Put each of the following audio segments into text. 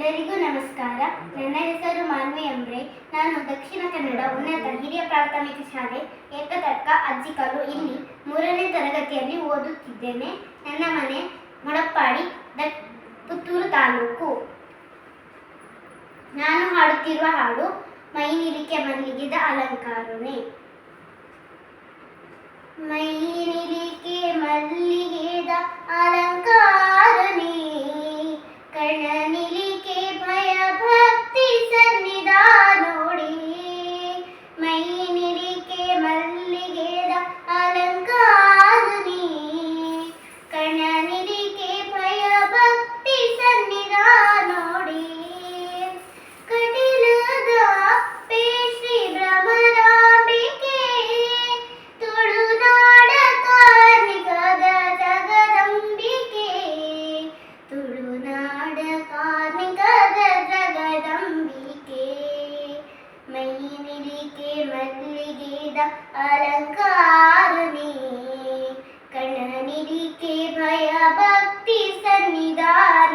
ಎಲ್ಲರಿಗೂ ನಮಸ್ಕಾರ. ನನ್ನ ಹೆಸರು ಮಾನ್ವಿ ಅಂಬ್ರೆ. ನಾನು ದಕ್ಷಿಣ ಕನ್ನಡ ಉನ್ನತ ಹಿರಿಯ ಪ್ರಾಥಮಿಕ ಶಾಲೆ, ಏಕತರ್ಕ ಅಜ್ಜಿಕಲ್ಲು ಇಲ್ಲಿ ಮೂರನೇ ತರಗತಿಯಲ್ಲಿ ಓದುತ್ತಿದ್ದೇನೆ. ನನ್ನ ಮನೆ ಮುಳಪ್ಪಾಡಿ ದ ಪುತ್ತೂರು ತಾಲೂಕು. ನಾನು ಹಾಡುತ್ತಿರುವ ಹಾಡು, ಮೈ ಮೈನಿರಿಕೆ ಮಲ್ಲಿಗಿದ ಅಲಂಕಾರನೆ ಮೈನಿರಿಕೆ അലങ്കാരണി കണ്ണനിരിക്കെ ഭയഭക്തി സന്നിധാന.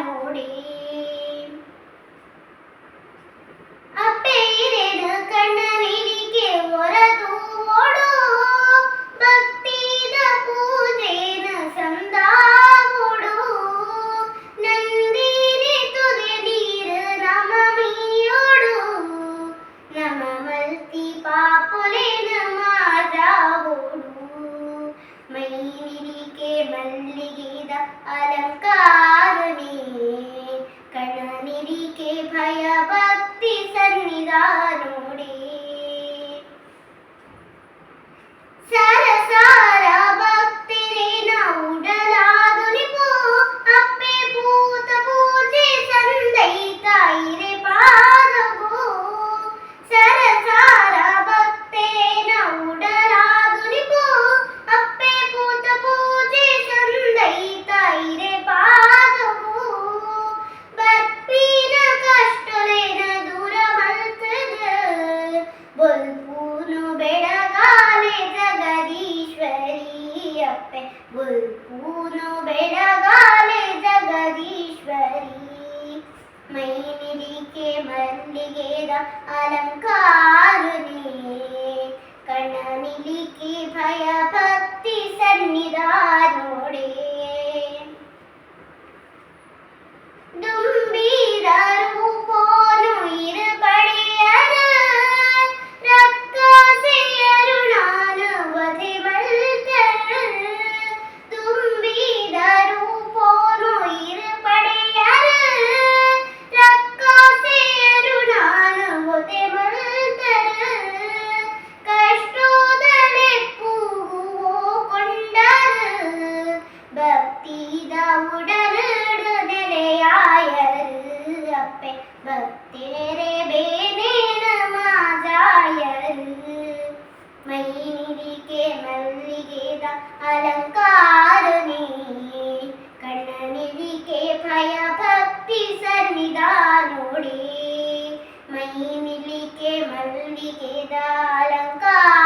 ಬೆಳಗಾಲೆ ಜಗದೀಶ್ವರಿ ಅಪ್ಪೆ ಬಲ್ಪೂನು இதா உடனடு நிலையாயது அப்பே பக்தினரே பேனேன மாஜாயது മൈനിരിക്കെ മല്ലികേത അലങ്കാരണി കണ്ണനിരിക്കെ ഭയഭക്തി സന്നിധാനോടി. മൈനിരിക്കെ മല്ലികേത അലങ്കാര